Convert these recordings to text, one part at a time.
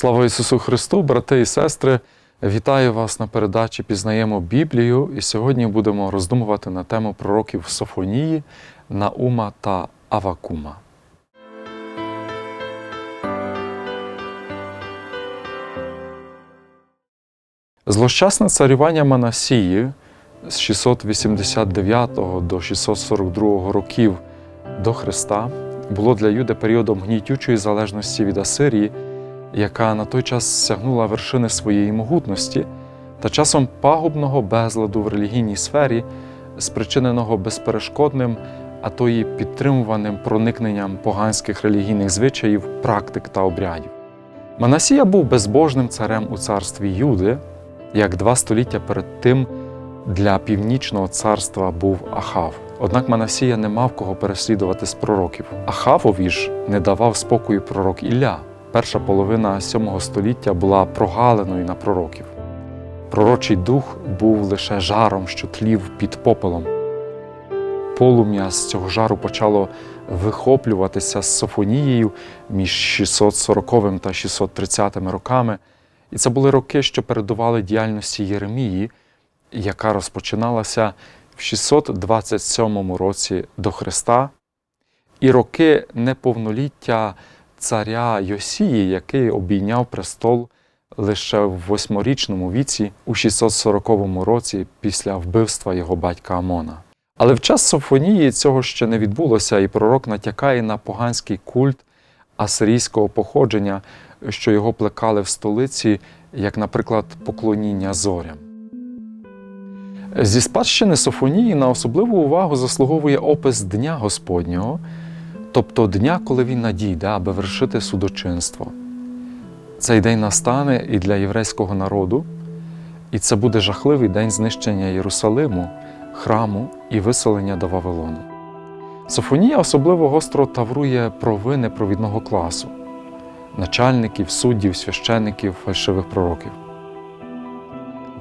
Слава Ісусу Христу, брати і сестри! Вітаю вас на передачі Пізнаємо Біблію. І сьогодні будемо роздумувати на тему пророків Софонії, Наума та Авакума. Злощасне царювання Манасії з 689 до 642 років до Христа було для Юди періодом гнітючої залежності від Асирії, яка на той час сягнула вершини своєї могутності, та часом пагубного безладу в релігійній сфері, спричиненого безперешкодним, а то й підтримуваним проникненням поганських релігійних звичаїв, практик та обрядів. Манасія був безбожним царем у царстві Юди, як два століття перед тим для північного царства був Ахав. Однак Манасія не мав кого переслідувати з пророків. Ахавові ж не давав спокою пророк Ілля. Перша половина VII століття була прогаленою на пророків. Пророчий дух був лише жаром, що тлів під попелом. Полум'я з цього жару почало вихоплюватися з Софонією між 640 та 630 роками. І це були роки, що передували діяльності Єремії, яка розпочиналася в 627 році до Христа, і роки неповноліття царя Йосії, який обійняв престол лише в восьмирічному віці у 640 році після вбивства його батька Амона. Але в час Софонії цього ще не відбулося, і пророк натякає на поганський культ асирійського походження, що його плекали в столиці, як, наприклад, поклоніння зорям. Зі спадщини Софонії на особливу увагу заслуговує опис Дня Господнього, тобто дня, коли він надійде, аби вершити судочинство. Цей день настане і для єврейського народу, і це буде жахливий день знищення Єрусалиму, храму і виселення до Вавилону. Софонія особливо гостро таврує провини провідного класу начальників, суддів, священників, фальшивих пророків.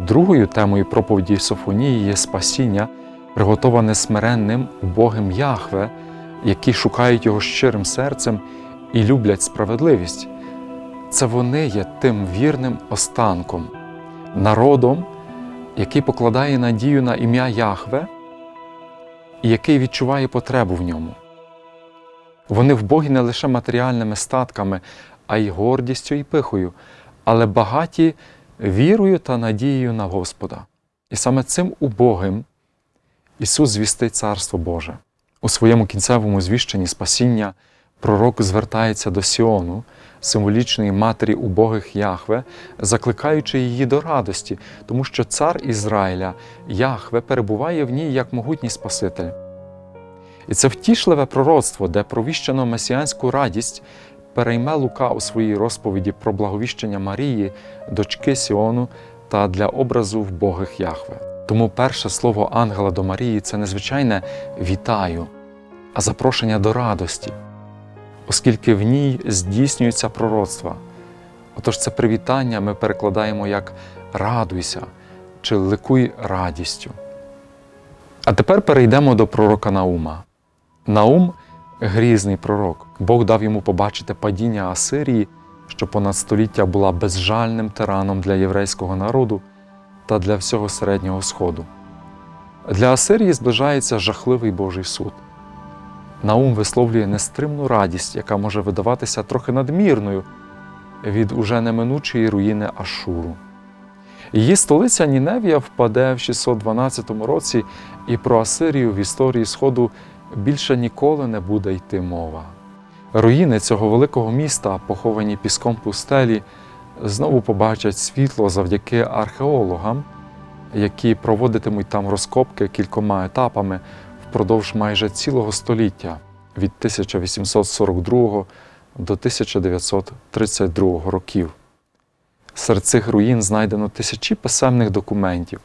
Другою темою проповіді Софонії є спасіння, приготоване смиренним убогим Яхве, які шукають його щирим серцем і люблять справедливість. Це вони є тим вірним останком, народом, який покладає надію на ім'я Яхве і який відчуває потребу в ньому. Вони вбогі не лише матеріальними статками, а й гордістю і пихою, але багаті вірою та надією на Господа. І саме цим убогим Ісус звістить Царство Боже. У своєму кінцевому звіщенні спасіння пророк звертається до Сіону, символічної матері убогих Яхве, закликаючи її до радості, тому що цар Ізраїля, Яхве, перебуває в ній як могутній Спаситель. І це втішливе пророцтво, де провіщено месіанську радість, перейме Лука у своїй розповіді про благовіщення Марії, дочки Сіону та для образу вбогих Яхве. Тому перше слово ангела до Марії це незвичайне вітаю, а запрошення до радості, оскільки в ній здійснюються пророцтва. Отож, це привітання ми перекладаємо як радуйся чи ликуй радістю. А тепер перейдемо до пророка Наума. Наум грізний пророк. Бог дав йому побачити падіння Асирії, що понад століття була безжальним тираном для єврейського народу та для всього Середнього Сходу. Для Асирії зближається жахливий Божий суд. Наум висловлює нестримну радість, яка може видаватися трохи надмірною від уже неминучої руїни Ашуру. Її столиця Ніневія впаде в 612 році, і про Асирію в історії Сходу більше ніколи не буде йти мова. Руїни цього великого міста, поховані піском пустелі, знову побачать світло завдяки археологам, які проводитимуть там розкопки кількома етапами впродовж майже цілого століття від 1842 до 1932 років. Серед цих руїн знайдено тисячі писемних документів,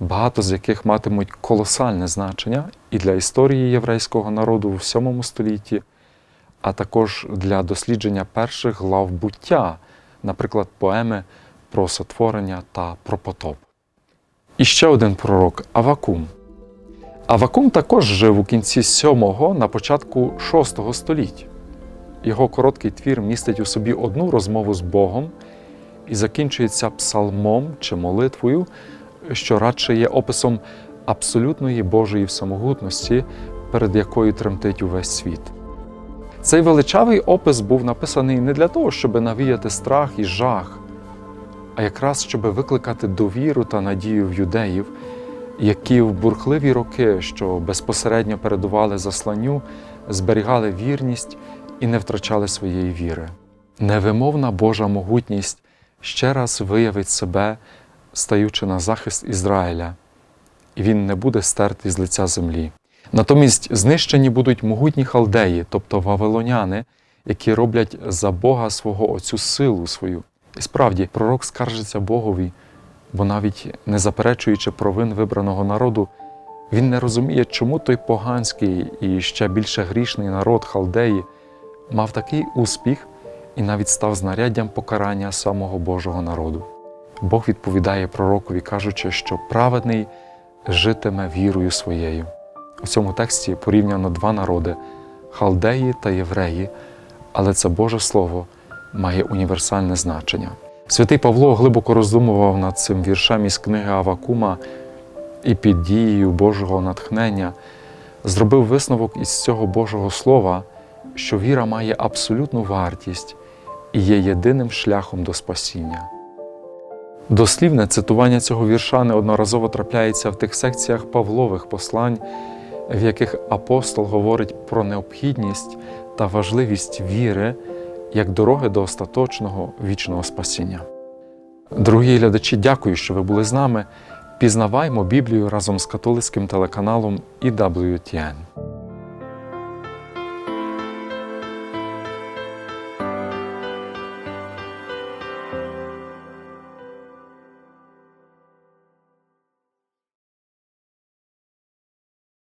багато з яких матимуть колосальне значення і для історії єврейського народу в VII столітті, а також для дослідження перших глав буття, наприклад, поеми про сотворення та про потоп. І ще один пророк Авакум. Авакум також жив у кінці 7-го, на початку 6 століття. Його короткий твір містить у собі одну розмову з Богом і закінчується псалмом чи молитвою, що радше є описом абсолютної Божої всемогутності, перед якою тремтить увесь світ. Цей величавий опис був написаний не для того, щоб навіяти страх і жах, а якраз щоб викликати довіру та надію в юдеїв, які в бурхливі роки, що безпосередньо передували засланню, зберігали вірність і не втрачали своєї віри. Невимовна Божа могутність ще раз виявить себе, стаючи на захист Ізраїля, і він не буде стертий з лиця землі. Натомість знищені будуть могутні халдеї, тобто вавилоняни, які роблять за Бога свого оцю силу свою. І справді, пророк скаржиться Богові, бо навіть не заперечуючи провин вибраного народу, він не розуміє, чому той поганський і ще більше грішний народ халдеї мав такий успіх і навіть став знаряддям покарання самого Божого народу. Бог відповідає пророкові, кажучи, що праведний житиме вірою своєю. У цьому тексті порівняно два народи халдеї та євреї, але це Боже Слово має універсальне значення. Святий Павло глибоко роздумував над цим віршем із книги Авакума і під дією Божого натхнення зробив висновок із цього Божого Слова, що віра має абсолютну вартість і є єдиним шляхом до спасіння. Дослівне цитування цього вірша неодноразово трапляється в тих секціях Павлових послань, в яких апостол говорить про необхідність та важливість віри як дороги до остаточного вічного спасіння. Дорогі глядачі, дякую, що ви були з нами. Пізнаваймо Біблію разом з католицьким телеканалом EWTN.